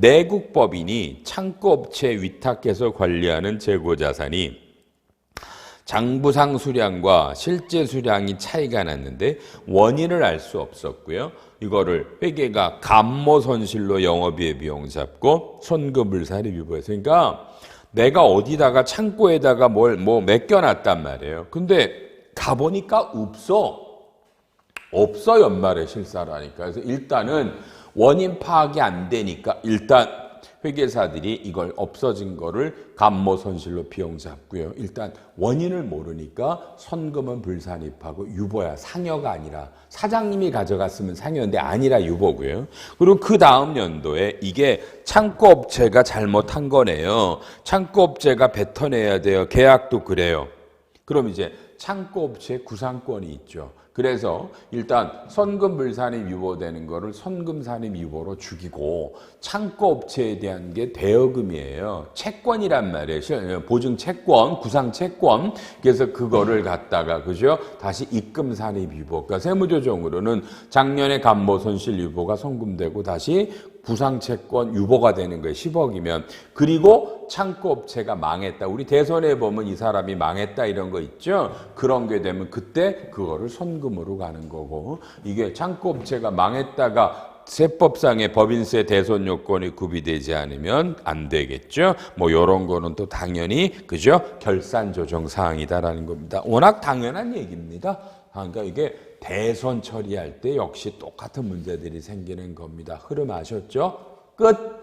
내국법인이 창고업체 위탁해서 관리하는 재고자산이 장부상 수량과 실제 수량이 차이가 났는데 원인을 알 수 없었고요. 이거를 회계가 감모 손실로 영업이익 비용 잡고 손금불사를 유보해서 그러니까 내가 어디다가 창고에다가 뭘 뭐 맡겨놨단 말이에요. 근데 가보니까 없어. 없어 연말에 실사라니까. 그래서 일단은 원인 파악이 안 되니까 일단 회계사들이 이걸 없어진 거를 감모 손실로 비용 잡고요. 일단 원인을 모르니까 선금은 불산입하고 유보야 상여가 아니라 사장님이 가져갔으면 상여인데 아니라 유보고요. 그리고 그 다음 연도에 이게 창고업체가 잘못한 거네요. 창고업체가 뱉어내야 돼요. 계약도 그래요. 그럼 이제 창고업체 구상권이 있죠. 그래서 일단 선금불산입 유보되는 거를 선금산입 유보로 죽이고 창고업체에 대한 게 대여금이에요. 채권이란 말이에요. 시- 보증 채권, 구상 채권. 그래서 그거를 갖다가 그죠? 다시 입금 산입 유보. 그러니까 세무조정으로는 작년에 감모 손실 유보가 송금되고 다시 부상채권 유보가 되는 거예요. 10억이면. 그리고 창고 업체가 망했다. 우리 대선에 보면 이 사람이 망했다 이런 거 있죠. 그런 게 되면 그때 그거를 선금으로 가는 거고 이게 창고 업체가 망했다가 세법상의 법인세 대손 요건이 구비되지 않으면 안 되겠죠. 뭐 요런 거는 또 당연히 그죠? 결산 조정 사항이다라는 겁니다. 워낙 당연한 얘기입니다. 아, 그러니까 이게 대선 처리할 때 역시 똑같은 문제들이 생기는 겁니다. 흐름 아셨죠? 끝.